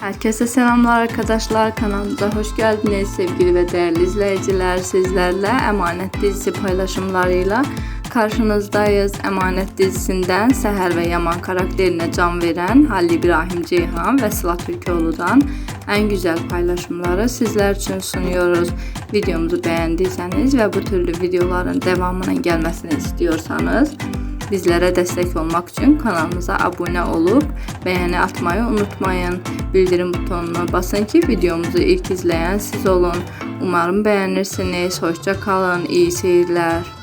Herkese selamlar arkadaşlar. Kanalımıza hoş geldiniz sevgili ve değerli izleyiciler. Sizlerle Emanet dizisi paylaşımlarıyla karşınızdayız. Emanet dizisinden Seher ve Yaman karakterine can veren Halil İbrahim Ceyhan ve Sıla Türkoğlu'dan en güzel paylaşımları sizler için sunuyoruz. Videomuzu beğendiyseniz ve bu türlü videoların devamının gelmesini istiyorsanız Bizlere destek olmak için kanalımıza abone olup beğeni atmayı unutmayın. Bildirim butonuna basın ki videomuzu ilk izleyen siz olun. Umarım beğenirsiniz. Hoşça kalın. İyi seyirler.